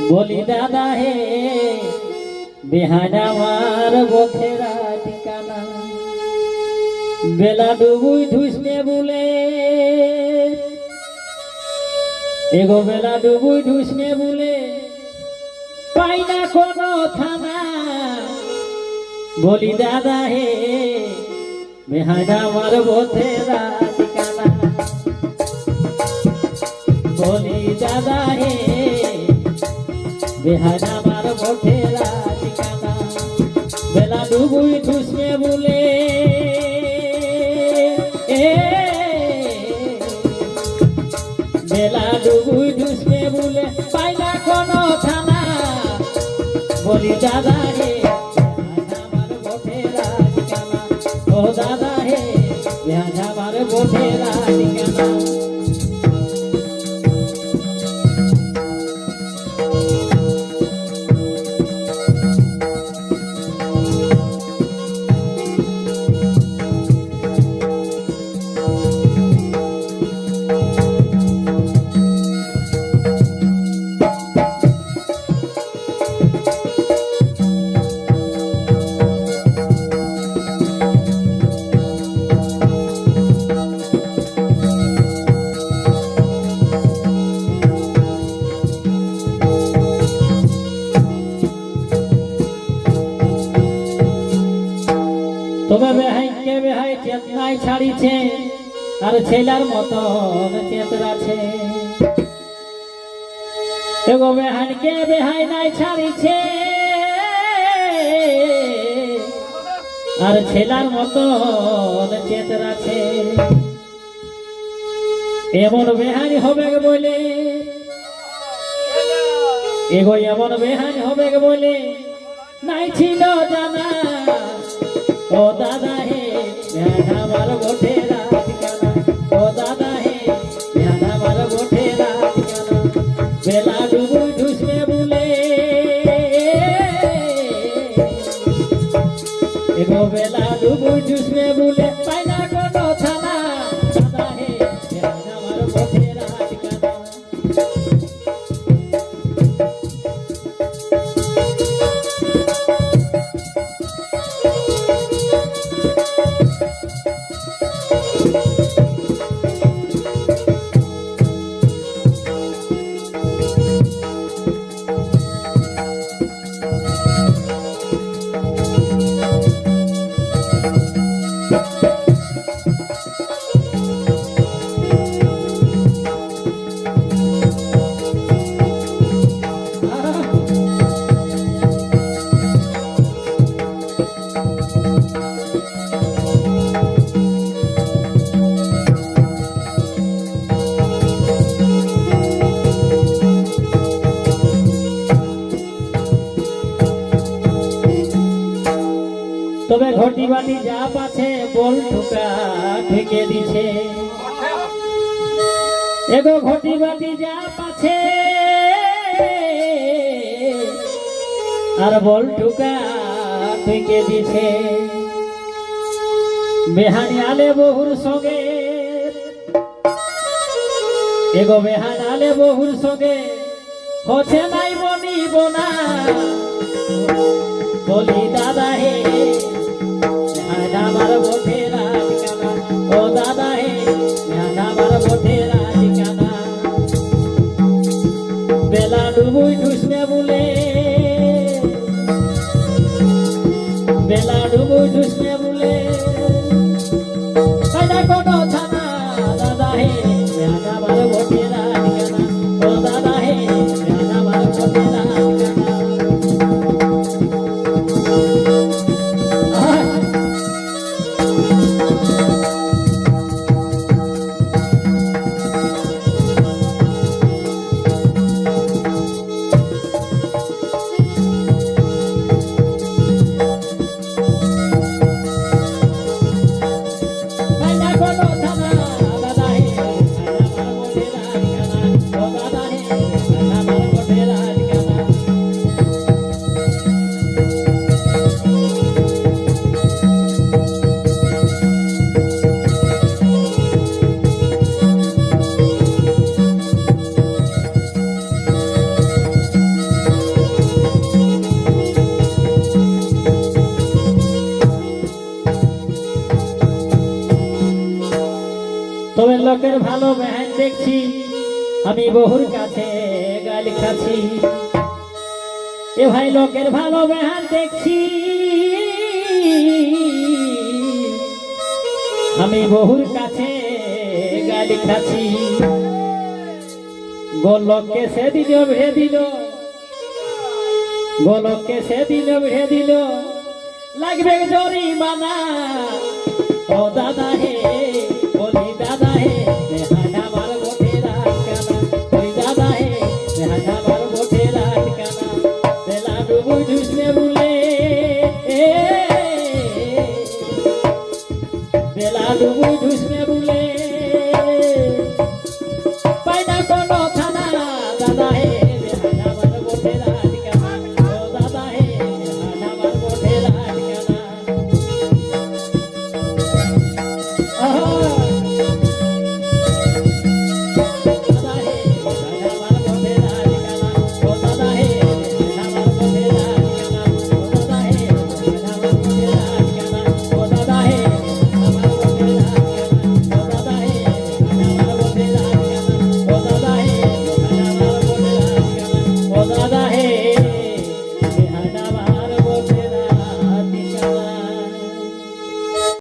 বলি, দাদা হে, বেহান আমার বখেরা ঠিকানা বেলা ডুবুই ধুসনে বলে। এগো বেলা ডুবুই ধুসনে বলে। পাই না কোনো থানা। বলি, দাদা হে, বেহান আমার বখেরা ঠিকানা বলি, দাদা বেহান আমার বখেরা ঠিকানা বেলা ডুবুই ধুসনে বলে ডুবুই ধুসনে বলে পাই না কোনো থানা? বলি, দাদা হে আমার বখেরা ঠিকানা ও দাদা হে আমার বখেরা ঠিকানা আর ছেলার মতন চেতরাছে এগো বেহানকে বেহাই নাই ছাড়িছে। আর ছেলার মতন চেতরাছে এমন বেহানি হবে বলে। এগো এমন বেহানি হবে বলে। নাই ছিল জানা। ও এগো লাডু ডুবু ঢুসবে বলে পাই তবে ঘটি বাটি যা পাছে বল ঠোকা ঠেকে দিছে। এগো ঘটি বাটি যা পাছে আর বল ঠোকা ঠেকে দিছে। বেহানি আলে বহুর সঙ্গে, এগো বেহান আলে বহুর সঙ্গে, হচ্ছে নাই বনি বোনা বলি দাদা হে লোকের ভালো বেহান দেখছি, আমি বহুর কাছে গাল খাচ্ছি। এ ভাই লোকের ভালো বেহান দেখছি, আমি বহুর কাছে গালি খাচ্ছি। গোলককে সেদিন ভেড়ে দিল, গোলককে সেদিন ভেড়ে দিল। লাগবে জরিমানা, ও দাদা হে